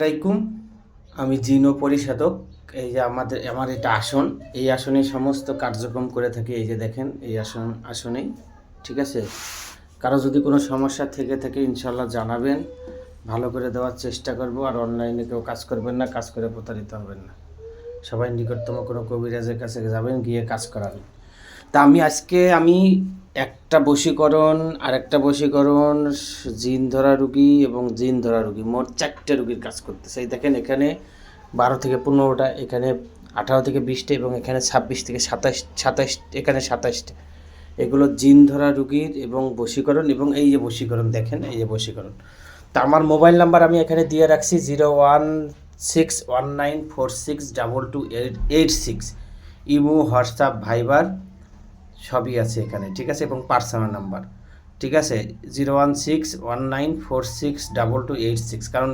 আলাইকুম। আমি জিনো পরিষেধক এই যে আমাদের, আমার এটা আসন। এই আসনে সমস্ত কার্যক্রম করে থাকি। এই যে দেখেন, এই আসন, আসনেই। ঠিক আছে? কারও যদি কোনো সমস্যা থেকে থাকে ইনশাল্লাহ জানাবেন। ভালো করে দেওয়ার চেষ্টা করব। আর অনলাইনে কেউ কাজ করবেন না, কাজ করে প্রতারিত হবেন না। সবাই নিকটতম কোনো কবিরাজের কাছে যাবেন, গিয়ে কাজ করাবেন। তা আমি আজকে, আমি একটা বশীকরণ আর একটা বশীকরণ, জিন ধরা রুগী এবং জিন ধরা রুগী। মোট চারটে রুগীর কাজ করতেছে। এই দেখেন এখানে বারো থেকে পনেরোটা, এখানে আঠারো থেকে বিশটা এবং এখানে ছাব্বিশ থেকে সাতাশ সাতাশ, এখানে সাতাশটা। এগুলো জিন ধরা রুগীর এবং বশীকরণ এবং এই যে বশীকরণ, দেখেন এই যে বশীকরণ। তা আমার মোবাইল নাম্বার আমি এখানে দিয়ে রাখছি zero one six one nine four six double two eight eight six. Imo, WhatsApp, Viber. সবই আছে এখানে, ঠিক আছে? এবং পার্সোনাল নাম্বার ঠিক আছে? Zero one six one nine four six double two eight six কারণ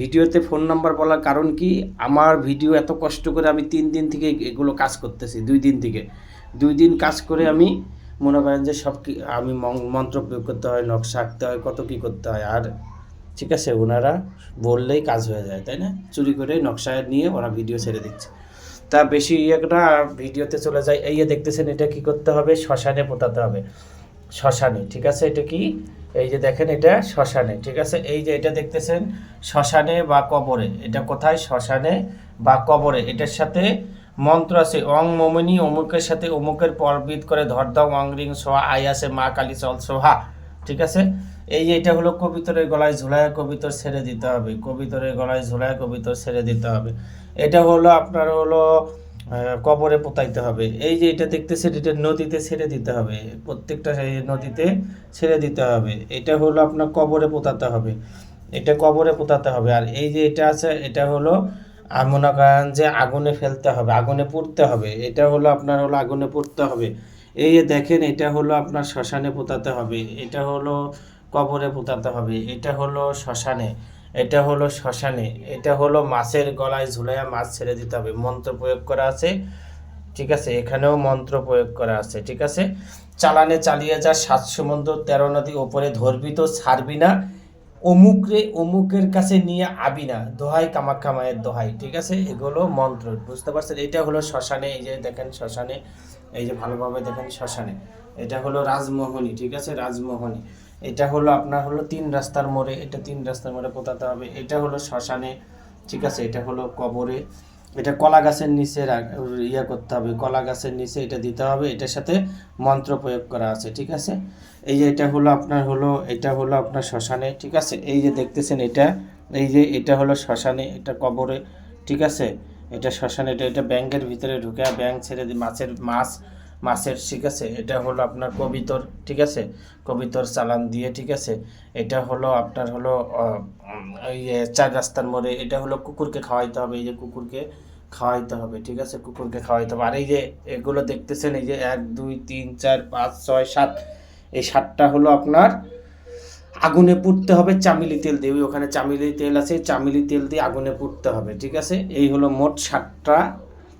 ভিডিওতে ফোন নাম্বার বলার কারণ কি? আমার ভিডিও এত কষ্ট করে আমি তিন দিন থেকে এগুলো কাজ করতেছি, দুই দিন থেকে। দুই দিন কাজ করে আমি মনে করেন যে সব কি আমি মন্ত্র প্রয়োগ করতে হয়, নকশা আঁকতে হয়, কত কি করতে হয়, আর ঠিক আছে, ওনারা বললেই কাজ হয়ে যায়, তাই না? চুরি করে নকশা নিয়ে ওরা ভিডিও ছেড়ে দিচ্ছে। তা বেশি একটা ভিডিওতে চলে যায়, এই দেখতেছেন এটা কি করতে হবে? শ্মশানে পোতাতে হবে। শ্মশানে, ঠিক আছে? এটা কি? এই যে দেখেন এটা শ্মশানে, ঠিক আছে? এই যে এটা দেখতেছেন, শ্মশানে বা কবরে। এটা কোথায়? শ্মশানে বা কবরে। এটার সাথে মন্ত্র আছে, অং মমিনী অমুকের সাথে অমুকের পরবিদ করে ধর দাও, অং রিং সোহা, আই আছে, মা কালী চল সোহা, ঠিক আছে? এই এটা হলো কবিতরের গলায় ঝুলায় কবিতর ছেড়ে দিতে হবে, কবিতরের গলায় ঝুলায় কবিতর ছেড়ে দিতে হবে। এটা হলো আপনার হলো কবরে পোতাইতে হবে। এই যে এটা দেখতেছেন, এটা নদীতে ছেড়ে দিতে হবে। প্রত্যেকটা নদীতে ছেড়ে দিতে হবে। এটা হলো আপনার কবরে পোতাতে হবে। এটা কবরে পোতাতে হবে। আর এই যে এটা আছে, এটা হলো মনে করেন যে আগুনে ফেলতে হবে, আগুনে পুড়তে হবে। এটা হলো আপনার হলো আগুনে পুড়তে হবে। এই যে দেখেন, এটা হলো আপনার শ্মশানে পোতাতে হবে। এটা হলো কবরে পোতাতে হবে। এটা হলো শ্মশানে, এটা হলো শ্মশানে, এটা হলো মাছের গলায় ঝুলাইয়া মাছ ছেড়ে দিতে হবে। মন্ত্র প্রয়োগ করা আছে, ঠিক আছে? এখানেও মন্ত্র প্রয়োগ করা আছে, ঠিক আছে? চালানে চালিয়ে যা সাত সমুদ্র, তেরো নদী ওপরে ধরবি তো ছাড়বি না। অমুক রে অমুকের কাছে নিয়ে আবি না। দোহাই কামাখ্যা মায়ের দোহাই, ঠিক আছে? এগুলো মন্ত্র, বুঝতে পারছেন? এটা হলো শ্মশানে, এই যে দেখেন শ্মশানে, এই যে ভালোভাবে দেখেন শ্মশানে। এটা হলো রাজমোহনী, ঠিক আছে? রাজমোহনী। এটা হলো আপনার হলো তিন রাস্তার মোড়ে, এটা তিন রাস্তার মোড়ে পোতাতে হবে? এটা হলো শ্মশানে, ঠিক আছে? এটা হলো কবরে। এটা কলা গাছের নিচে ইয়া করতে হবে। কলা গাছের নিচে এটা দিতে হবে। এটার সাথে মন্ত্র প্রয়োগ করা আছে, ঠিক আছে? এই যে এটা হলো আপনার হলো, এটা হলো আপনার শ্মশানে, ঠিক আছে? এই যে দেখতেছেন এটা, এই যে এটা হলো শ্মশানে, এটা কবরে, ঠিক আছে? এটা শ্মশানে, এটা এটা ব্যাংকের ভিতরে ঢুকে, ব্যাংক ছেড়ে মাছের মাছ মাছের, ঠিক আছে? এটা হলো আপনার কবিতর, ঠিক আছে? কবিতর চালান দিয়ে, ঠিক আছে? এটা হলো আপনার হলো এই যে চার রাস্তার মোড়ে। এটা হলো কুকুরকে খাওয়াইতে হবে, এই যে কুকুরকে খাওয়াইতে হবে, ঠিক আছে? কুকুরকে খাওয়াইতে হবে। আর এই যে এগুলো দেখতেছেন, এই যে এক, দুই, তিন, চার, পাঁচ, ছয়, সাত, এই সাতটা হলো আপনার আগুনে পুড়তে হবে, চামিলি তেল দিয়ে। ওখানে চামিলি তেল আছে, চামিলি তেল দিয়ে আগুনে পুড়তে হবে, ঠিক আছে? এই হলো মোট সাতটা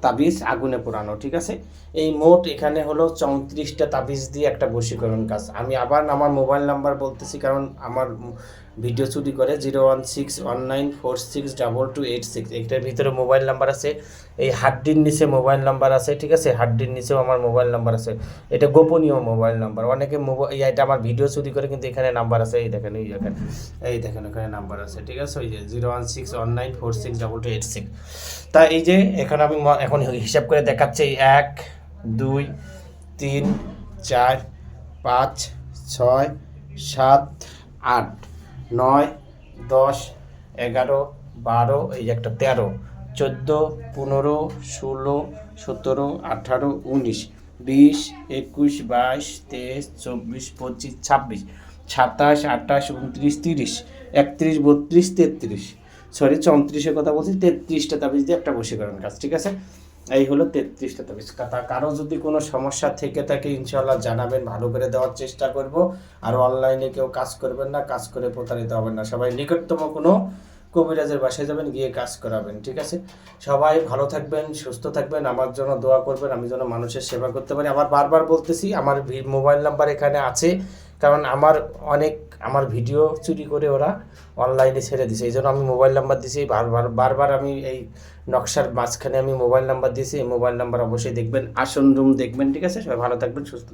তাবিজ আগুনে পোড়ানো, ঠিক আছে? এই মোট এখানে হলো চৌত্রিশটা তাবিজ দিয়ে একটা বশীকরণ কাজ। আমি আবার আমার মোবাইল নাম্বার বলতেছি, কারণ আমার ভিডিও চুরি করে zero one six one nine four six double two eight six. এইটার ভিতরে মোবাইল নাম্বার আছে, এই হাড্ডির নিচে মোবাইল নাম্বার আছে, ঠিক আছে? হাড্ডির নিচেও আমার মোবাইল নাম্বার আছে। এটা গোপনীয় মোবাইল নাম্বার। অনেকে মোবাইল এটা আমার ভিডিও চুরি করে, কিন্তু এখানে নাম্বার আছে, এই দেখেন এই দেখেন এই দেখেন, এখানে নাম্বার আছে, ঠিক আছে? ওই যে zero one six one nine four six double two eight six. তা এই যে এখানে আমি এখন হিসাব করে দেখাচ্ছি, এক, দুই, তিন, চার, পাঁচ, ছয়, সাত, আট। নয়, দশ, এগারো, বারো, এই একটা তেরো, চোদ্দ, পনেরো, ষোলো, সতেরো, আঠারো, উনিশ, বিশ, একুশ, বাইশ, তেইশ, চব্বিশ, পঁচিশ, ছাব্বিশ, সাতাশ, আঠাশ, উনত্রিশ, তিরিশ, একত্রিশ, বত্রিশ, তেত্রিশ, সরি, চৌত্রিশের কথা বলছি, তেত্রিশটা তাবিজ দিয়ে একটা বশীকরণ কাজ, ঠিক আছে? এই হলো তেত্রিশটা তাবিজ কারও যদি কোনো সমস্যা থেকে থাকে ইনশাল্লাহ জানাবেন, ভালো করে দেওয়ার চেষ্টা করব। আর অনলাইনে কেউ কাজ করবেন না, কাজ করে প্রতারিত হবেন না। সবাই নিকটতম কোনো কবিরাজের বাসায় যাবেন, গিয়ে কাজ করাবেন, ঠিক আছে? সবাই ভালো থাকবেন, সুস্থ থাকবেন, আমার জন্য দোয়া করবেন, আমি যেন মানুষের সেবা করতে পারি। আবার বারবার বলতেছি, আমার মোবাইল নাম্বার এখানে আছে। কারণ আমার অনেক, আমার ভিডিও চুরি করে ওরা অনলাইনে ছেড়ে দিছে। এই জন্য আমি মোবাইল নাম্বার দিয়েছি বারবার বারবার আমি এই নকশার মাঝখানে আমি মোবাইল নাম্বার দিয়েছি এই মোবাইল নাম্বার অবশ্যই দেখবেন। আসন রুম দেখবেন, ঠিক আছে? সবাই ভালো থাকবেন, সুস্থ